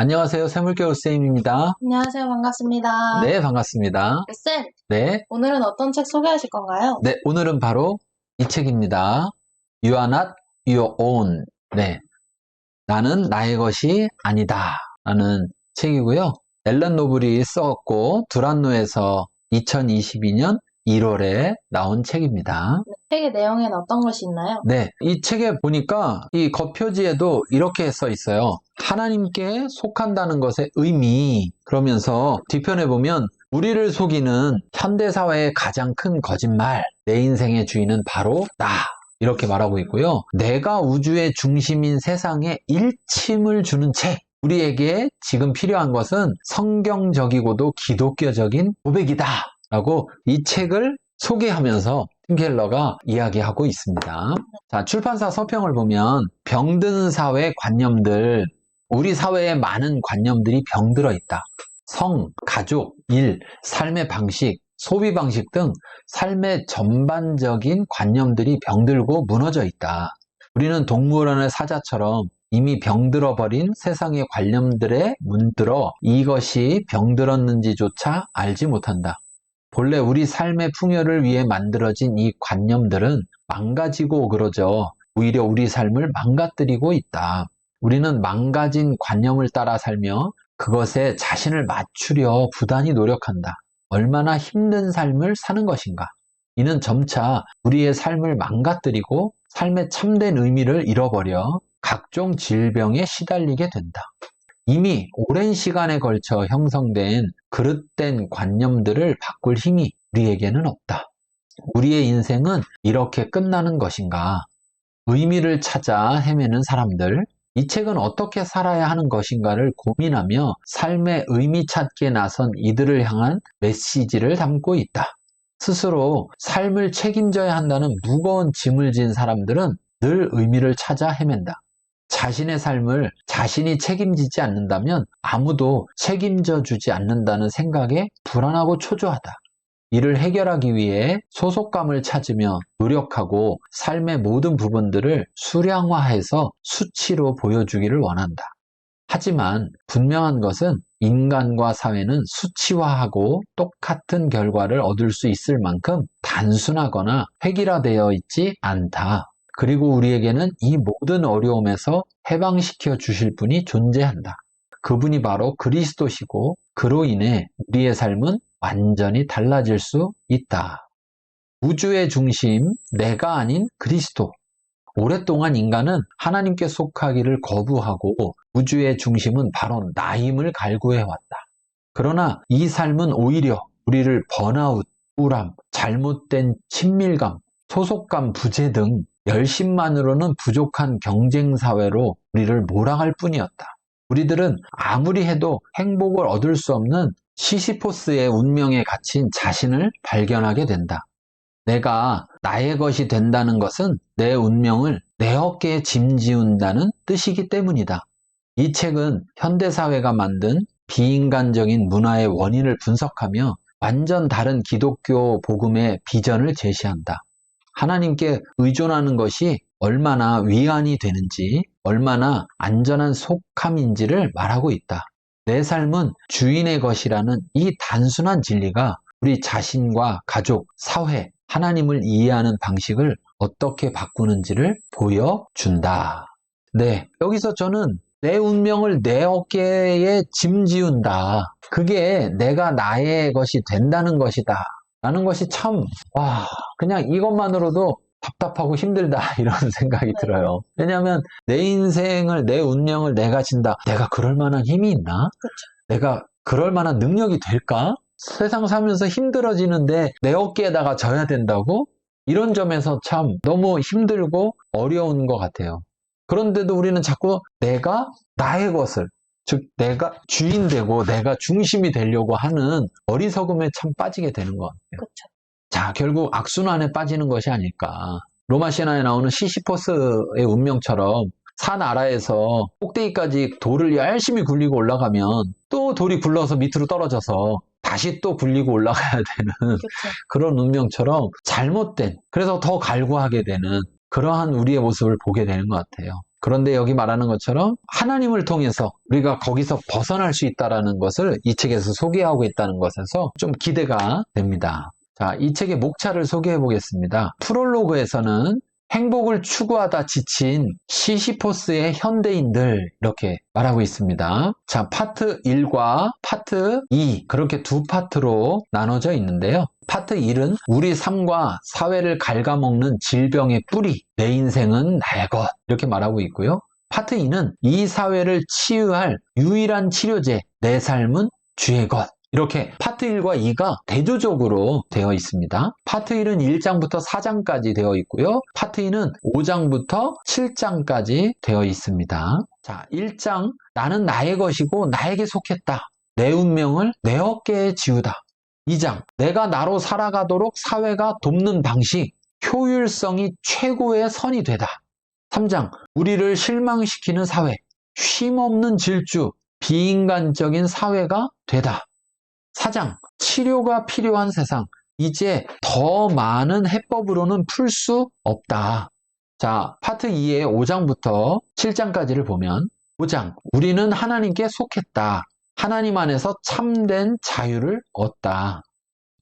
안녕하세요. 세물개울 쌤입니다. 안녕하세요. 반갑습니다. 네, 반갑습니다. 쌤, 네, 오늘은 어떤 책 소개하실 건가요? 네, 오늘은 바로 이 책입니다. You are not your own. 네. 나는 나의 것이 아니다. 라는 책이고요. 앨런 노블이 썼고, 두란노에서 2022년 1월에 나온 책입니다. 책의 내용에는 어떤 것이 있나요? 네, 이 책에 보니까 이 겉표지에도 이렇게 써 있어요. 하나님께 속한다는 것의 의미. 그러면서 뒤편에 보면 우리를 속이는 현대사회의 가장 큰 거짓말. 내 인생의 주인은 바로 나. 이렇게 말하고 있고요. 내가 우주의 중심인 세상에 일침을 주는 책. 우리에게 지금 필요한 것은 성경적이고도 기독교적인 고백이다. 라고 이 책을 소개하면서 팀 켈러가 이야기하고 있습니다. 자, 출판사 서평을 보면 병든 사회 관념들, 우리 사회에 많은 관념들이 병들어 있다. 성, 가족, 일, 삶의 방식, 소비 방식 등 삶의 전반적인 관념들이 병들고 무너져 있다. 우리는 동물원의 사자처럼 이미 병들어 버린 세상의 관념들에 문들어 이것이 병들었는지조차 알지 못한다. 본래 우리 삶의 풍요를 위해 만들어진 이 관념들은 망가지고 그러죠. 오히려 우리 삶을 망가뜨리고 있다. 우리는 망가진 관념을 따라 살며 그것에 자신을 맞추려 부단히 노력한다. 얼마나 힘든 삶을 사는 것인가. 이는 점차 우리의 삶을 망가뜨리고 삶의 참된 의미를 잃어버려 각종 질병에 시달리게 된다. 이미 오랜 시간에 걸쳐 형성된 그릇된 관념들을 바꿀 힘이 우리에게는 없다. 우리의 인생은 이렇게 끝나는 것인가? 의미를 찾아 헤매는 사람들, 이 책은 어떻게 살아야 하는 것인가를 고민하며 삶의 의미 찾기에 나선 이들을 향한 메시지를 담고 있다. 스스로 삶을 책임져야 한다는 무거운 짐을 진 사람들은 늘 의미를 찾아 헤맨다. 자신의 삶을 자신이 책임지지 않는다면 아무도 책임져 주지 않는다는 생각에 불안하고 초조하다. 이를 해결하기 위해 소속감을 찾으며 노력하고 삶의 모든 부분들을 수량화해서 수치로 보여주기를 원한다. 하지만 분명한 것은 인간과 사회는 수치화하고 똑같은 결과를 얻을 수 있을 만큼 단순하거나 획일화되어 있지 않다. 그리고 우리에게는 이 모든 어려움에서 해방시켜 주실 분이 존재한다. 그분이 바로 그리스도시고 그로 인해 우리의 삶은 완전히 달라질 수 있다. 우주의 중심, 내가 아닌 그리스도. 오랫동안 인간은 하나님께 속하기를 거부하고 우주의 중심은 바로 나임을 갈구해왔다. 그러나 이 삶은 오히려 우리를 번아웃, 우람, 잘못된 친밀감, 소속감 부재 등 열심만으로는 부족한 경쟁 사회로 우리를 몰아갈 뿐이었다. 우리들은 아무리 해도 행복을 얻을 수 없는 시시포스의 운명에 갇힌 자신을 발견하게 된다. 내가 나의 것이 된다는 것은 내 운명을 내 어깨에 짐지운다는 뜻이기 때문이다. 이 책은 현대사회가 만든 비인간적인 문화의 원인을 분석하며 완전 다른 기독교 복음의 비전을 제시한다. 하나님께 의존하는 것이 얼마나 위안이 되는지, 얼마나 안전한 속함인지를 말하고 있다. 내 삶은 주인의 것이라는 이 단순한 진리가 우리 자신과 가족, 사회, 하나님을 이해하는 방식을 어떻게 바꾸는지를 보여준다. 네. 여기서 저는 내 운명을 내 어깨에 짐 지운다. 그게 내가 나의 것이 된다는 것이다. 라는 것이 참, 와, 그냥 이것만으로도 답답하고 힘들다. 이런 생각이 들어요. 왜냐하면 내 인생을, 내 운명을 내가 진다. 내가 그럴 만한 힘이 있나? 내가 그럴 만한 능력이 될까? 세상 살면서 힘들어지는데 내 어깨에다가 져야 된다고? 이런 점에서 참 너무 힘들고 어려운 것 같아요. 그런데도 우리는 자꾸 내가 나의 것을, 즉, 내가 주인 되고 내가 중심이 되려고 하는 어리석음에 참 빠지게 되는 것 같아요. 그렇죠. 자, 결국 악순환에 빠지는 것이 아닐까. 로마 신화에 나오는 시시포스의 운명처럼 산 아라에서 꼭대기까지 돌을 열심히 굴리고 올라가면 또 돌이 굴러서 밑으로 떨어져서 다시 또 굴리고 올라가야 되는 그렇죠. 그런 운명처럼 잘못된, 그래서 더 갈구하게 되는 그러한 우리의 모습을 보게 되는 것 같아요. 그런데 여기 말하는 것처럼 하나님을 통해서 우리가 거기서 벗어날 수 있다라는 것을 이 책에서 소개하고 있다는 것에서 좀 기대가 됩니다. 자, 이 책의 목차를 소개해 보겠습니다. 프롤로그에서는 행복을 추구하다 지친 시시포스의 현대인들 이렇게 말하고 있습니다. 자, 파트 1과 파트 2 그렇게 두 파트로 나눠져 있는데요. 파트 1은 우리 삶과 사회를 갉아먹는 질병의 뿌리, 내 인생은 나의 것 이렇게 말하고 있고요. 파트 2는 이 사회를 치유할 유일한 치료제, 내 삶은 주의 것 이렇게 파트 1과 2가 대조적으로 되어 있습니다. 파트 1은 1장부터 4장까지 되어 있고요. 파트 2는 5장부터 7장까지 되어 있습니다. 자, 1장 나는 나의 것이고 나에게 속했다. 내 운명을 내 어깨에 지우다. 2장 내가 나로 살아가도록 사회가 돕는 방식, 효율성이 최고의 선이 되다. 3장 우리를 실망시키는 사회, 쉼없는 질주, 비인간적인 사회가 되다. 4장 치료가 필요한 세상 이제 더 많은 해법으로는 풀 수 없다. 자, 파트 2의 5장부터 7장까지를 보면 5장 우리는 하나님께 속했다. 하나님 안에서 참된 자유를 얻다.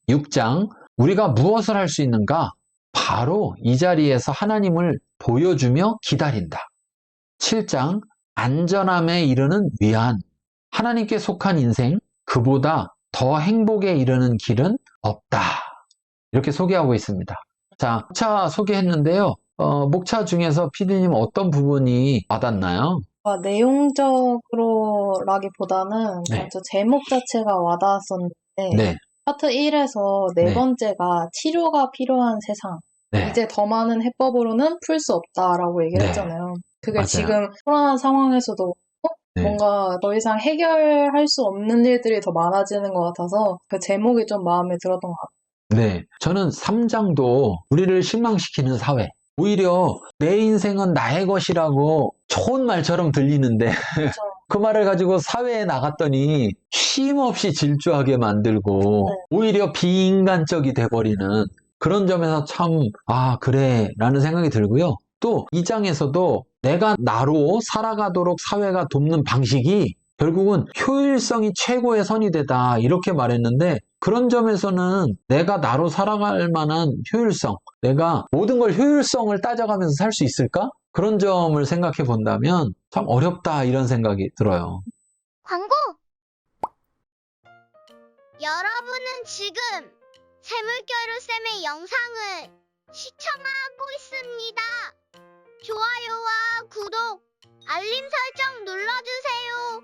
6장 우리가 무엇을 할 수 있는가? 바로 이 자리에서 하나님을 보여주며 기다린다. 7장 안전함에 이르는 위안 하나님께 속한 인생 그보다 더 행복에 이르는 길은 없다. 이렇게 소개하고 있습니다. 자, 목차 소개했는데요. 어, 목차 중에서 피디님 어떤 부분이 와닿나요? 아, 내용적으로라기보다는 네. 먼저 제목 자체가 와닿았었는데 네, 파트 1에서 네 네. 번째가 치료가 필요한 세상 네, 이제 더 많은 해법으로는 풀 수 없다라고 얘기를 네. 했잖아요. 그게 맞아요. 지금 코로나 상황에서도 네. 뭔가 더 이상 해결할 수 없는 일들이 더 많아지는 것 같아서 그 제목이 좀 마음에 들었던 것 같아요. 네. 저는 3장도 우리를 실망시키는 사회. 오히려 내 인생은 나의 것이라고 좋은 말처럼 들리는데 그렇죠. 그 말을 가지고 사회에 나갔더니 쉼 없이 질주하게 만들고 네. 오히려 비인간적이 돼버리는 그런 점에서 참, 아, 그래. 라는 생각이 들고요. 또, 이 장에서도 내가 나로 살아가도록 사회가 돕는 방식이 결국은 효율성이 최고의 선이 되다. 이렇게 말했는데, 그런 점에서는 내가 나로 살아갈 만한 효율성, 내가 모든 걸 효율성을 따져가면서 살 수 있을까? 그런 점을 생각해 본다면 참 어렵다. 이런 생각이 들어요. 광고! 여러분은 지금 세물겨루쌤의 영상을 시청하고 있습니다. 좋아요와 구독, 알림 설정 눌러주세요.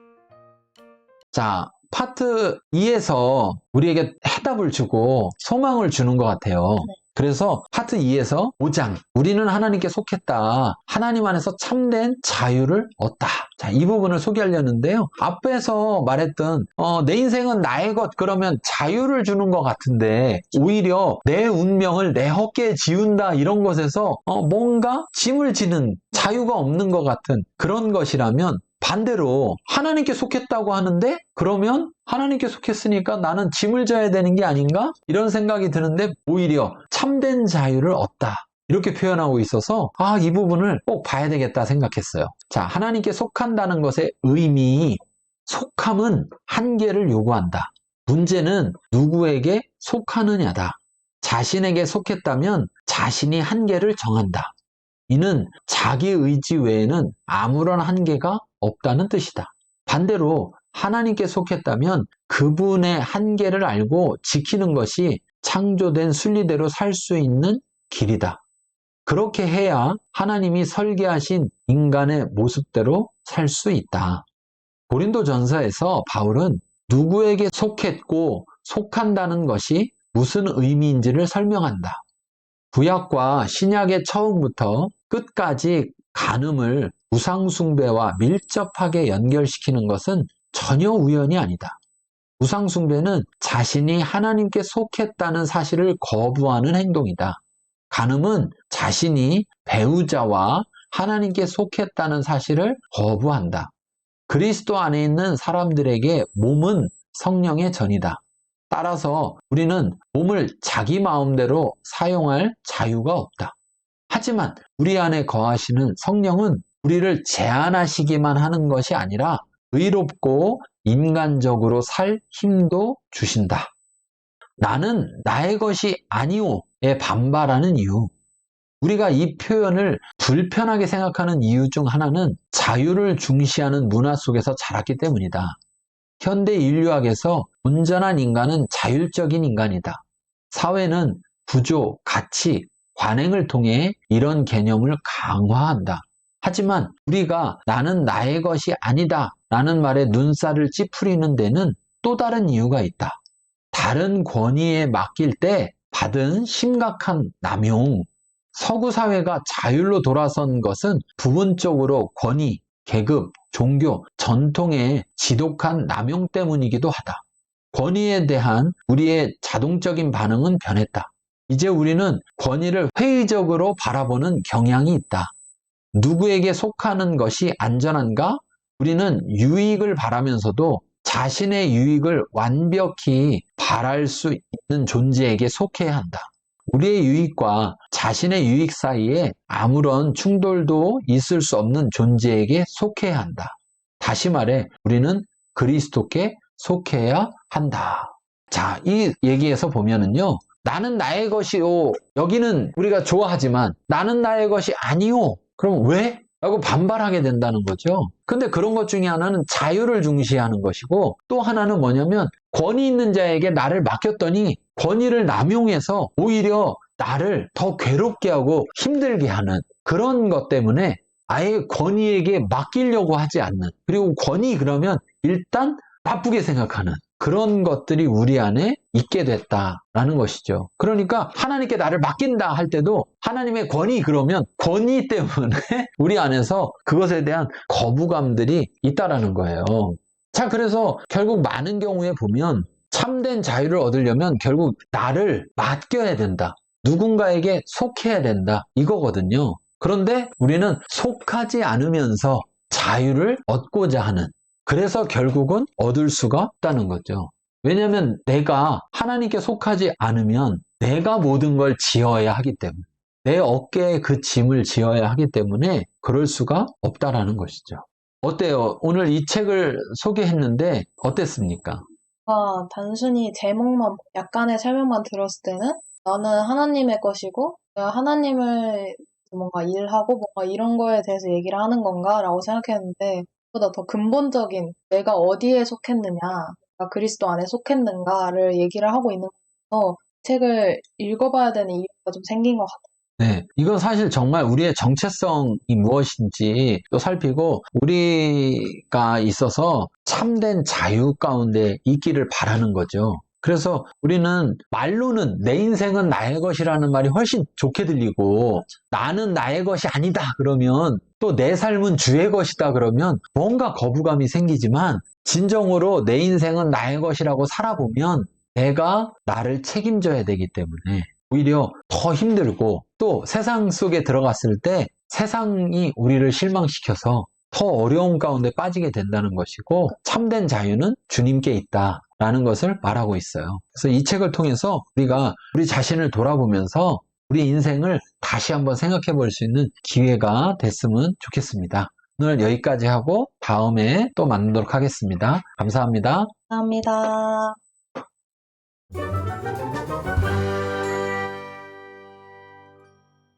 자, 파트 2에서 우리에게 해답을 주고 소망을 주는 것 같아요. 그래서 파트 2에서 5장, 우리는 하나님께 속했다. 하나님 안에서 참된 자유를 얻다. 자, 이 부분을 소개하려는데요. 앞에서 말했던, 어, 내 인생은 나의 것, 그러면 자유를 주는 것 같은데, 오히려 내 운명을 내 어깨에 지운다, 이런 것에서, 어, 뭔가 짐을 지는 자유가 없는 것 같은 그런 것이라면, 반대로 하나님께 속했다고 하는데 그러면 하나님께 속했으니까 나는 짐을 져야 되는 게 아닌가? 이런 생각이 드는데 오히려 참된 자유를 얻다. 이렇게 표현하고 있어서 아, 이 부분을 꼭 봐야 되겠다 생각했어요. 자, 하나님께 속한다는 것의 의미, 속함은 한계를 요구한다. 문제는 누구에게 속하느냐다. 자신에게 속했다면 자신이 한계를 정한다. 이는 자기 의지 외에는 아무런 한계가 없다는 뜻이다. 반대로 하나님께 속했다면 그분의 한계를 알고 지키는 것이 창조된 순리대로 살 수 있는 길이다. 그렇게 해야 하나님이 설계하신 인간의 모습대로 살 수 있다. 고린도 전서에서 바울은 누구에게 속했고 속한다는 것이 무슨 의미인지를 설명한다. 구약과 신약의 처음부터 끝까지 간음을 우상숭배와 밀접하게 연결시키는 것은 전혀 우연이 아니다. 우상숭배는 자신이 하나님께 속했다는 사실을 거부하는 행동이다. 간음은 자신이 배우자와 하나님께 속했다는 사실을 거부한다. 그리스도 안에 있는 사람들에게 몸은 성령의 전이다. 따라서 우리는 몸을 자기 마음대로 사용할 자유가 없다. 하지만 우리 안에 거하시는 성령은 우리를 제한하시기만 하는 것이 아니라 의롭고 인간적으로 살 힘도 주신다. 나는 나의 것이 아니오에 반발하는 이유. 우리가 이 표현을 불편하게 생각하는 이유 중 하나는 자유를 중시하는 문화 속에서 자랐기 때문이다. 현대 인류학에서 온전한 인간은 자율적인 인간이다. 사회는 구조, 가치, 관행을 통해 이런 개념을 강화한다. 하지만 우리가 나는 나의 것이 아니다 라는 말에 눈살을 찌푸리는 데는 또 다른 이유가 있다. 다른 권위에 맡길 때 받은 심각한 남용. 서구 사회가 자율로 돌아선 것은 부분적으로 권위, 계급, 종교, 전통의 지독한 남용 때문이기도 하다. 권위에 대한 우리의 자동적인 반응은 변했다. 이제 우리는 권위를 회의적으로 바라보는 경향이 있다. 누구에게 속하는 것이 안전한가? 우리는 유익을 바라면서도 자신의 유익을 완벽히 바랄 수 있는 존재에게 속해야 한다. 우리의 유익과 자신의 유익 사이에 아무런 충돌도 있을 수 없는 존재에게 속해야 한다. 다시 말해, 우리는 그리스도께 속해야 한다. 자, 이 얘기에서 보면은요, 나는 나의 것이요. 여기는 우리가 좋아하지만 나는 나의 것이 아니요. 그럼 왜? 라고 반발하게 된다는 거죠. 근데 그런 것 중에 하나는 자유를 중시하는 것이고 또 하나는 뭐냐면 권위 있는 자에게 나를 맡겼더니 권위를 남용해서 오히려 나를 더 괴롭게 하고 힘들게 하는 그런 것 때문에 아예 권위에게 맡기려고 하지 않는 그리고 권위 그러면 일단 나쁘게 생각하는 그런 것들이 우리 안에 있게 됐다라는 것이죠. 그러니까 하나님께 나를 맡긴다 할 때도 하나님의 권위 그러면 권위 때문에 우리 안에서 그것에 대한 거부감들이 있다라는 거예요. 자, 그래서 결국 많은 경우에 보면 참된 자유를 얻으려면 결국 나를 맡겨야 된다. 누군가에게 속해야 된다. 이거거든요. 그런데 우리는 속하지 않으면서 자유를 얻고자 하는 그래서 결국은 얻을 수가 없다는 거죠. 왜냐하면 내가 하나님께 속하지 않으면 내가 모든 걸 지어야 하기 때문에 내 어깨에 그 짐을 지어야 하기 때문에 그럴 수가 없다라는 것이죠. 어때요? 오늘 이 책을 소개했는데 어땠습니까? 아, 단순히 제목만, 약간의 설명만 들었을 때는 나는 하나님의 것이고, 내가 하나님을 뭔가 일하고 뭔가 이런 거에 대해서 얘기를 하는 건가라고 생각했는데, 보다 더 근본적인 내가 어디에 속했느냐, 그리스도 안에 속했는가를 얘기를 하고 있는 거라서 책을 읽어봐야 되는 이유가 좀 생긴 것 같아요. 네, 이건 사실 정말 우리의 정체성이 무엇인지 또 살피고 우리가 있어서 참된 자유 가운데 있기를 바라는 거죠. 그래서 우리는 말로는 내 인생은 나의 것이라는 말이 훨씬 좋게 들리고 나는 나의 것이 아니다 그러면 또 내 삶은 주의 것이다 그러면 뭔가 거부감이 생기지만 진정으로 내 인생은 나의 것이라고 살아보면 내가 나를 책임져야 되기 때문에 오히려 더 힘들고 또 세상 속에 들어갔을 때 세상이 우리를 실망시켜서 더 어려움 가운데 빠지게 된다는 것이고 참된 자유는 주님께 있다 라는 것을 말하고 있어요. 그래서 이 책을 통해서 우리가 우리 자신을 돌아보면서 우리 인생을 다시 한번 생각해 볼 수 있는 기회가 됐으면 좋겠습니다. 오늘 여기까지 하고 다음에 또 만나도록 하겠습니다. 감사합니다. 감사합니다.